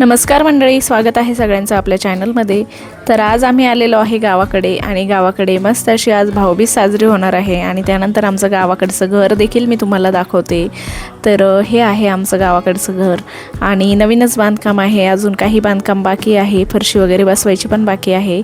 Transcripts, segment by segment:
नमस्कार मंडळी स्वागत आहे सगळ्यांचं आपल्या चॅनलमध्ये. तर आज आम्ही आलेलो आहे गावाकडे आणि गावाकडे मस्त अशी आज भाऊबीज साजरी होणार आहे आणि त्यानंतर आमचं गावाकडचं घर देखील मी तुम्हाला दाखवते. तर हे आहे आमचं गावाकडचं घर. आणि नवीनच बांधकाम आहे अजून काही बांधकाम बाकी आहे फरशी वगैरे बसवायची पण बाकी आहे.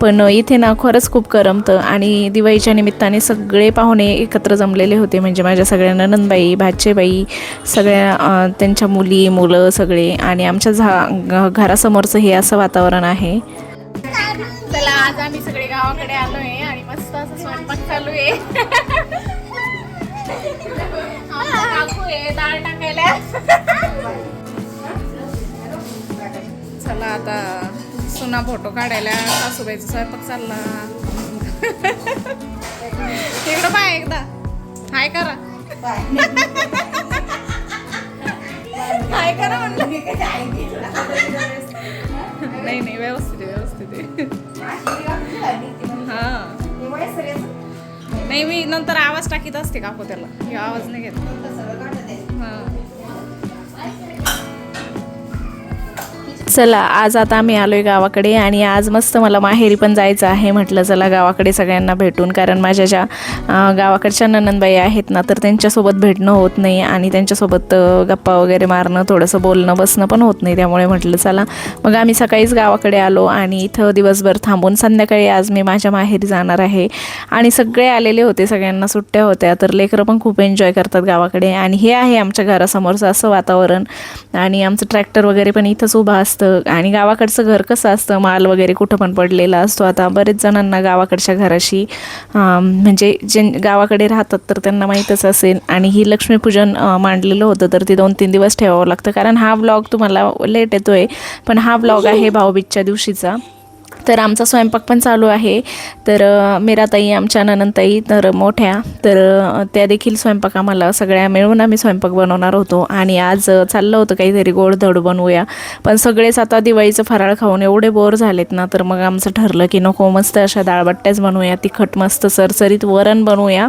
पण इथे ना खरंच खूप करमतं आणि दिवाळीच्या निमित्ताने सगळे पाहुणे एकत्र जमलेले होते. म्हणजे माझ्या सगळ्या ननंदबाई भाचेबाई सगळ्या त्यांच्या मुली मुलं सगळे आणि आमच्या झा घ- घरासमोरचं हे असं वातावरण आहे. चला आज आम्ही सगळे गावाकडे आलोय आणि मस्त असं स्वयंपाक चालू आहे. आमचा डाळ टाकायला. चला आता सुना फोटो काढायला. सासूबाईचा स्वयंपाक चालला. तिकडं पाय एकदा. हाय करा. हाय करा म्हणलं. नाही नाही व्यवस्थित आहे व्यवस्थित हा. नाही मी नंतर आवाज टाकीत असते काकू त्याला. हे आवाज नाही घेत. चला आज आता आम्ही आहे गावाकडे आणि आज मस्त मला माहेरी पण जायचं आहे म्हटलं चला गावाकडे सगळ्यांना भेटून. कारण माझ्या ज्या गावाकडच्या ननंदबाई आहेत ना तर त्यांच्यासोबत भेटणं होत नाही आणि त्यांच्यासोबत गप्पा वगैरे मारणं थोडंसं बोलणं बसणं पण होत नाही. त्यामुळे म्हटलं चला. मग आम्ही सकाळीच गावाकडे आलो आणि इथं दिवसभर थांबून संध्याकाळी आज मी माझ्या माहेरी जाणार आहे. आणि सगळे आलेले होते सगळ्यांना सुट्ट्या होत्या तर लेकरं पण खूप एन्जॉय करतात गावाकडे. आणि हे आहे आमच्या घरासमोरचं असं वातावरण. आणि आमचं ट्रॅक्टर वगैरे पण इथंच उभा असतं. आणि गावाकडचं घर कसं असतं? माल वगैरे कुठं पण पडलेला असतो. आता बरेच जणांना गावाकडच्या घराशी म्हणजे जे गावाकडे राहतात तर त्यांना माहीतच असेल. आणि ही लक्ष्मीपूजन मांडलेलं होतं तर ते दोन तीन दिवस ठेवावं लागतं. कारण हा ब्लॉग तुम्हाला लेट येतोय. पण हा ब्लॉग आहे भाऊबीजच्या दिवशीचा. तर आमचा स्वयंपाक पण चालू आहे. तर मेराताई मीराताई आमच्या ननंताई तर मोठ्या तर त्या देखील स्वयंपाक आम्हाला सगळ्या मिळून आम्ही स्वयंपाक बनवणार होतो. आणि आज चाललं होतं काहीतरी गोडधड बनवूया. पण सगळेच आता दिवाळीचं फराळ खाऊन एवढे बोर झालेत ना तर मग आमचं ठरलं की नको मस्त अशा डाळबट्ट्याच बनवूया तिखट मस्त सरसरीत वरण बनवूया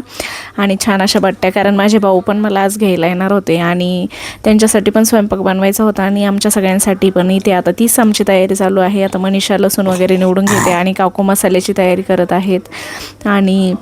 आणि छान अशा बट्ट्या. कारण माझे भाऊ पण मला आज घ्यायला येणार होते आणि त्यांच्यासाठी पण स्वयंपाक बनवायचा होता आणि आमच्या सगळ्यांसाठी पण. इथे आता तीच आमची तयारी चालू आहे. आता मनीषा लसूण वगैरे निवडून घेते आणि काकू मसाल्याची तयारी करत आहेत. आणि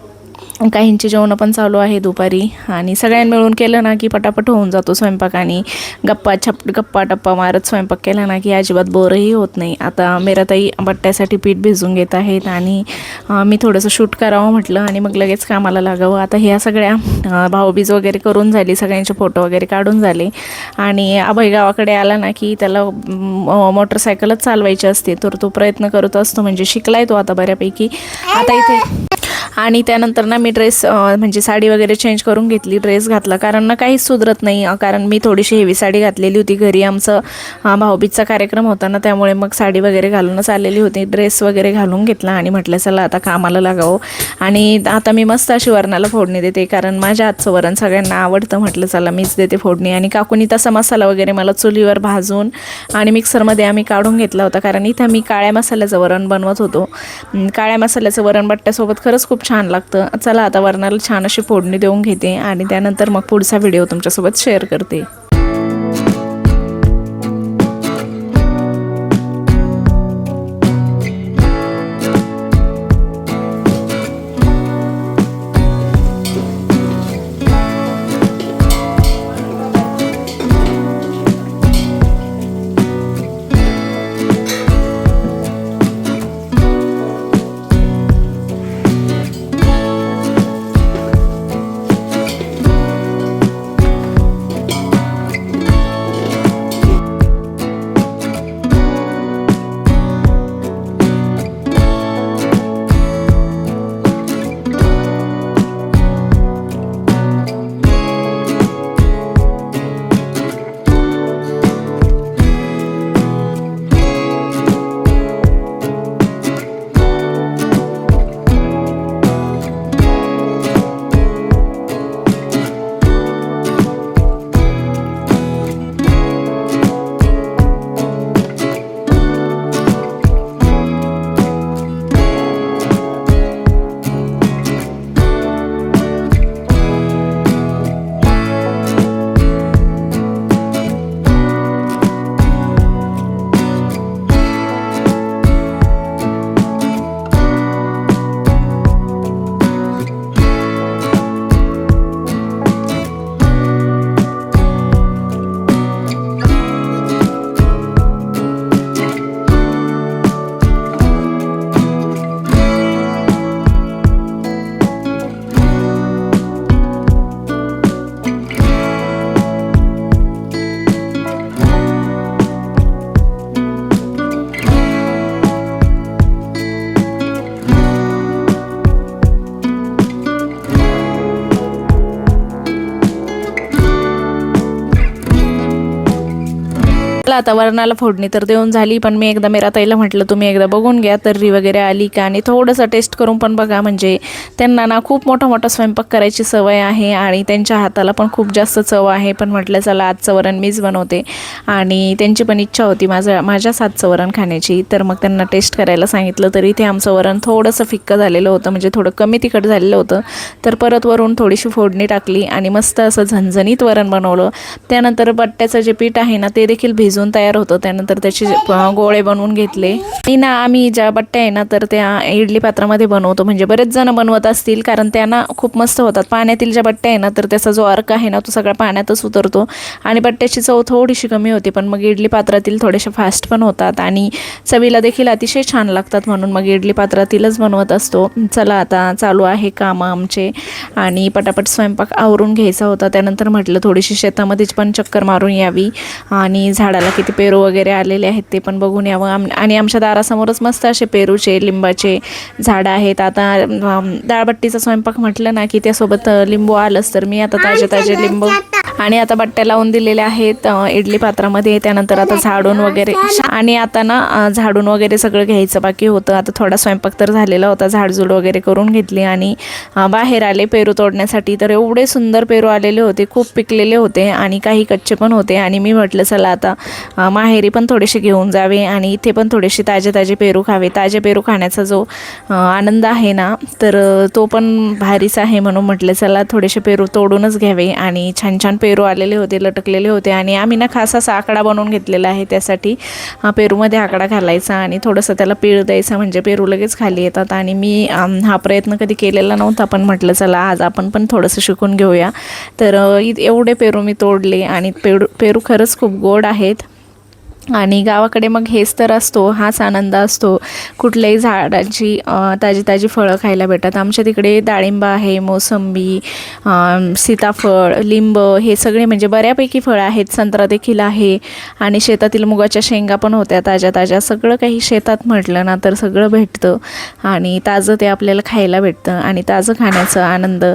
काहींची जेवणं पण चालू आहे दुपारी. आणि सगळ्यांनी मिळून केलं ना की पटापट होऊन जातो स्वयंपाक आणि गप्पा छप गप्पा टप्पा मारत स्वयंपाक केला ना की अजिबात बोरही होत नाही. आता मेराताई बट्ट्यासाठी पीठ भिजून घेत आहेत आणि मी थोडंसं शूट करावं म्हटलं आणि मग लगेच कामाला लागावं. आता ह्या सगळ्या भाऊबीज वगैरे करून झाली सगळ्यांचे फोटो वगैरे काढून झाले. आणि अभय गावाकडे आला ना की त्याला मोटरसायकलच चालवायची असते. तर तो प्रयत्न करत असतो म्हणजे शिकलाय तो आता बऱ्यापैकी. आता इथे आणि त्यानंतर ना मी मी ड्रेस म्हणजे साडी वगैरे चेंज करून घेतली ड्रेस घातला. कारण ना काहीच सुधरत नाही कारण मी थोडीशी हेवी साडी घातलेली होती. घरी आमचं भाऊबीजचा कार्यक्रम होता ना त्यामुळे मग साडी वगैरे घालूनच आलेली होती. ड्रेस वगैरे घालून घेतला आणि म्हटलं चला आता कामाला लागावं. आणि आता मी मस्त अशी वरणाला फोडणी देते कारण माझ्या हातचं वरण सगळ्यांना आवडतं. म्हटलं चला मीच देते फोडणी. आणि काकूनी तसा मसाला वगैरे मला चुलीवर भाजून आणि मिक्सरमध्ये आम्ही काढून घेतला होता. कारण इथं मी काळ्या मसाल्याचं वरण बनवत होतो. काळ्या मसाल्याचं वरण बट्ट्यासोबत खरंच खूप छान लागतं. चला आता वरणाला छान अशी फोडणी देऊन घेते आणि त्यानंतर मग पुढचा व्हिडिओ तुमच्यासोबत शेअर करते. आता वरणाला फोडणी तर देऊन झाली पण मी एकदा मेरा ताईला म्हटलं तुम्ही एकदा बघून घ्या तर्री वगैरे आली का? आणि थोडंसं टेस्ट करून पण बघा म्हणजे त्यांना ना खूप मोठा मोठा स्वयंपाक करायची सवय आहे आणि त्यांच्या हाताला पण खूप जास्त चव आहे. पण म्हटलं चला आजचं वरण मीच बनवते. आणि त्यांची पण इच्छा होती माझं माझ्याच हातचं वरण खाण्याची. तर मग त्यांना टेस्ट करायला सांगितलं तरी ते आमचं वरण थोडंसं फिक्कं झालेलं होतं म्हणजे थोडं कमी तिखट झालेलं होतं. तर परत वरून थोडीशी फोडणी टाकली आणि मस्त असं झणझणीत वरण बनवलं. त्यानंतर बट्ट्याचं जे पीठ आहे ना ते देखील भिजून तयार होतं. त्यानंतर त्याचे जे गोळे बनवून घेतले. आणि ना आम्ही ज्या बट्ट्या आहे ना तर त्या इडली पात्रामध्ये बनवतो. म्हणजे बरेच जण बनवत असतील कारण त्यांना खूप मस्त होतात. पाण्यातील ज्या बट्ट्या आहे ना तर त्याचा जो अर्क आहे ना तो सगळा पाण्यातच उतरतो. आणि बट्ट्याची चव थोडीशी कमी होती पण मग इडली पात्रातील थोडेसे फास्ट पण होतात. आणि चवीला देखील अतिशय छान लागतात म्हणून मग इडली पात्रातीलच बनवत असतो. चला आता चालू आहे कामं आमचे. आणि पटापट स्वयंपाक आवरून घ्यायचा होता. त्यानंतर म्हटलं थोडीशी शेतामध्येच पण चक्कर मारून यावी. आणि झाडाला किती पेरू वगैरे आलेले आहेत ते पण बघून यावं. आम आणि आमच्या दारासमोरच मस्त असे पेरूचे लिंबाचे झाडं आहेत. आता डाळबट्टीचा स्वयंपाक म्हटलं ना की त्यासोबत लिंबू आलंच तर मी आता ताजे ताजे लिंबू आणि आता बट्ट्या लावून दिलेल्या आहेत इडली पात्रामध्ये त्यानंतर आता झाडून वगैरे. आणि आता ना झाडून वगैरे सगळं घ्यायचं बाकी होतं. आता थोडा स्वयंपाक तर झालेला होता झाडझूड वगैरे करून घेतली आणि बाहेर आले पेरू तोडण्यासाठी. तर एवढे सुंदर पेरू आलेले होते खूप पिकलेले होते आणि काही कच्चे पण होते. आणि मी म्हटलं चला आता माहेरी पण थोडेसे घेऊन जावे आणि इथे पण थोडेसे ताजे ताजे पेरू खावे. ताजे पेरू खाण्याचा जो आनंद आहे ना तर तो पण भारीच आहे म्हणून म्हटलं चला थोडेसे पेरू तोडूनच घ्यावे आणि छान छान पेरू पेरू आलेले होते लटकलेले होते आणि आम्ही ना खास असा आकडा बनवून घेतलेला आहे त्यासाठी. हा पेरूमध्ये आकडा घालायचा आणि थोडंसं त्याला पीळ द्यायचा म्हणजे पेरू लगेच खाली येतात आणि मी हा प्रयत्न कधी केलेला नव्हता पण म्हटलं चला आज आपण पण थोडंसं शिकून घेऊया. तर एवढे पेरू मी तोडले आणि पेरू पेरू खरंच खूप गोड आहेत. आणि गावाकडे मग हेच तर असतो हाच आनंद असतो. कुठल्याही झाडाची ताजी ताजी फळं खायला भेटतात. आमच्या तिकडे डाळिंब आहे मोसंबी सीताफळ लिंब हे सगळे म्हणजे बऱ्यापैकी फळं आहेत. संत्रा देखील आहे आणि शेतातील मुगाच्या शेंगा पण होत्या ताज्या ताज्या. सगळं काही शेतात म्हटलं ना तर सगळं भेटतं आणि ताजं ते आपल्याला खायला भेटतं आणि ताजं खाण्याचा आनंद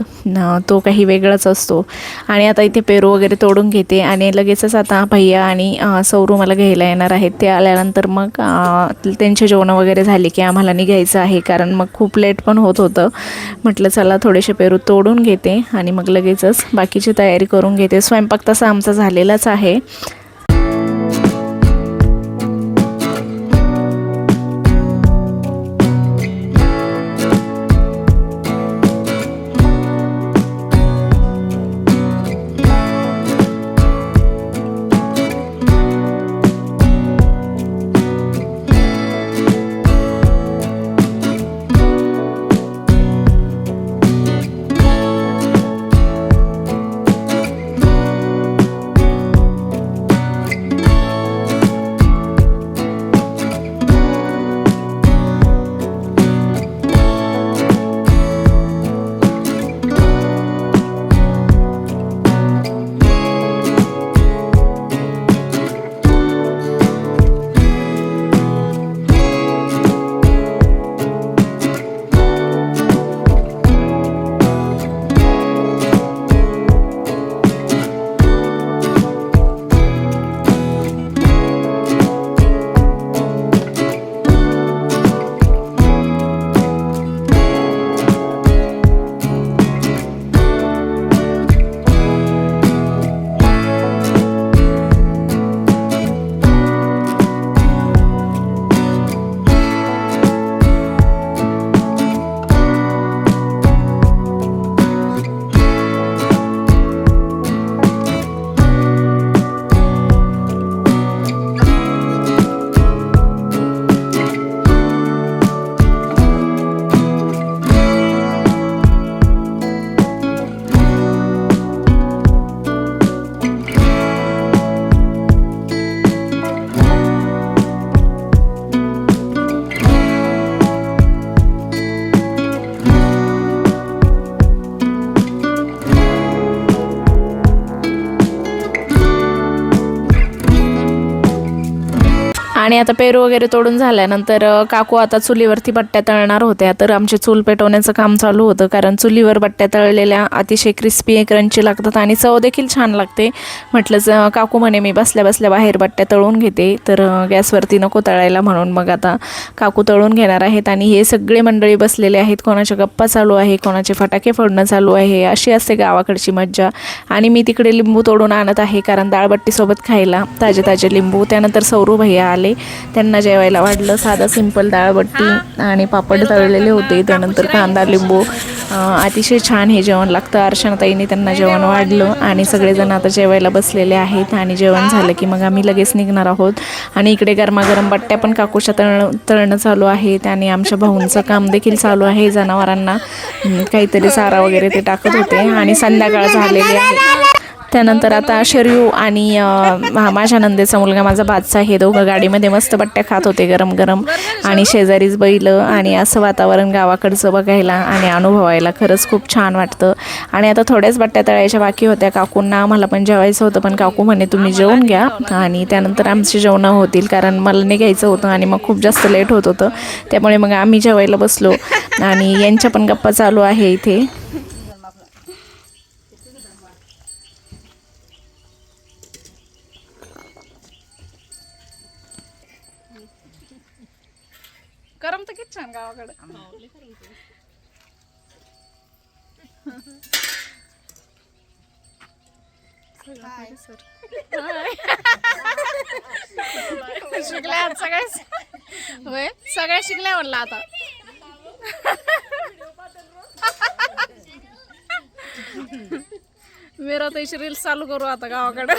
तो काही वेगळाच असतो. आणि आता इथे पेरू वगैरे तोडून घेते आणि लगेचच आता भैया आणि सौरू मला घ्यायला येणार आहेत ते आल्यानंतर मग त्यांचे जेवणं वगैरे झाली की आम्हाला निघायचं आहे कारण मग खूप लेट पण होत होतं. म्हटलं चला थोडेसे पेरू तोडून घेते आणि मग लगेचच बाकीची तयारी करून घेते. स्वयंपाक तसा आमचा झालेलाच आहे. आणि आता पेरू वगैरे तोडून झाल्यानंतर काकू आता चुलीवरती बट्ट्या तळणार होत्या. तर आमचे चूल पेटवण्याचं काम चालू होतं कारण चुलीवर बट्ट्या तळलेल्या अतिशय क्रिस्पी क्रंची लागतात आणि चव देखील छान लागते. म्हटलं काकू म्हणे मी बसल्या बसल्या बाहेर बट्ट्या तळून घेते तर गॅसवरती नको तळायला म्हणून मग आता काकू तळून घेणार आहेत आणि हे सगळे मंडळी बसलेले आहेत. कोणाच्या गप्पा चालू आहे कोणाचे फटाके फोडणं चालू आहे अशी असते गावाकडची मज्जा. आणि मी तिकडे लिंबू तोडून आणत आहे कारण डाळबट्टीसोबत खायला ताजे ताजे लिंबू. त्यानंतर सौरू भैया आले त्यांना जेवायला वाढलं साधं सिंपल डाळबट्टी आणि पापड तळलेले होते. त्यानंतर कांदा लिंबू अतिशय छान हे जेवण लागतं. अर्चनाताईने त्यांना जेवण वाढलं आणि सगळेजण आता जेवायला बसलेले आहेत आणि जेवण झालं की मग आम्ही लगेच निघणार आहोत. आणि इकडे गरमागरम बट्ट्या पण काकूच्या तळणं तळणं चालू आहे आणि आमच्या भाऊंचं काम देखील चालू आहे. जनावरांना काहीतरी चारा वगैरे ते टाकत होते आणि संध्याकाळ झालेली आहे. त्यानंतर आता शरयू आणि माझ्या नंदेचा मुलगा माझा बादशाह हे दोघं गाडीमध्ये मस्त बट्ट्या खात होते गरम गरम. आणि शेजारीच बैल आणि असं वातावरण गावाकडचं बघायला आणि अनुभवायला खरंच खूप छान वाटतं. आणि आता थोड्याच बट्ट्या तळायच्या बाकी होत्या. काकूंना आम्हाला पण जेवायचं होतं पण काकू म्हणे तुम्ही जेवून घ्या. आणि त्यानंतर आमची जेवणं होतील कारण मला निघायचं होतं आणि मग खूप जास्त लेट होत होतं. त्यामुळे मग आम्ही जेवायला बसलो. आणि यांच्या पण गप्पा चालू आहे इथे. करम तर किती छान गावाकडे. शिकल्या सगळ्या होय? सगळ्या शिकल्या म्हणलं आता. मेरा तर रील्स चालू करू आता गावाकडे.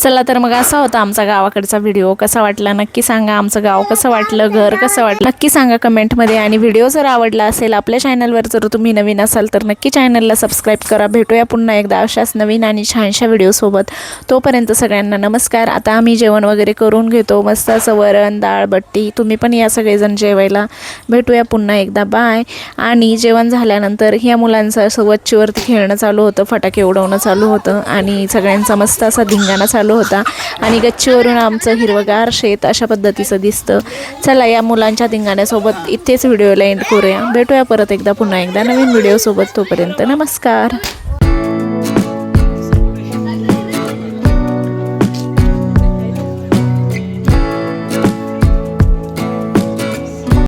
चला तर मग असा होता आमचा गावाकडचा व्हिडिओ कसा वाटला? नक्की सांगा आमचं गाव कसं वाटलं? घर कसं वाटलं? नक्की सांगा कमेंटमध्ये. आणि व्हिडिओ जर आवडला असेल आपल्या चॅनलवर जर तुम्ही नवीन असाल तर नक्की चॅनलला सबस्क्राईब करा. भेटूया पुन्हा एकदा अशाच नवीन आणि छानशा व्हिडिओसोबत तोपर्यंत सगळ्यांना नमस्कार. आता आम्ही जेवण वगैरे करून घेतो. मस्त असं वरण डाळ बट्टी. तुम्ही पण या सगळेजण जेवायला. भेटूया पुन्हा एकदा. बाय आणि जेवण झाल्यानंतर ह्या मुलांचं असं वच्चीवरती खेळणं चालू होतं. फटाके उडवणं चालू होतं. आणि सगळ्यांचा मस्त असा धिंगाणा चालू होता. आणि गच्चीवरून आमचं हिरवगार शेत अशा पद्धतीचं दिसतं. चला या मुलांच्या धिंगाण्यासोबत इथेच व्हिडिओला एंड करूया. भेटूया परत एकदा पुन्हा एकदा नवीन व्हिडिओसोबत तोपर्यंत. नमस्कार.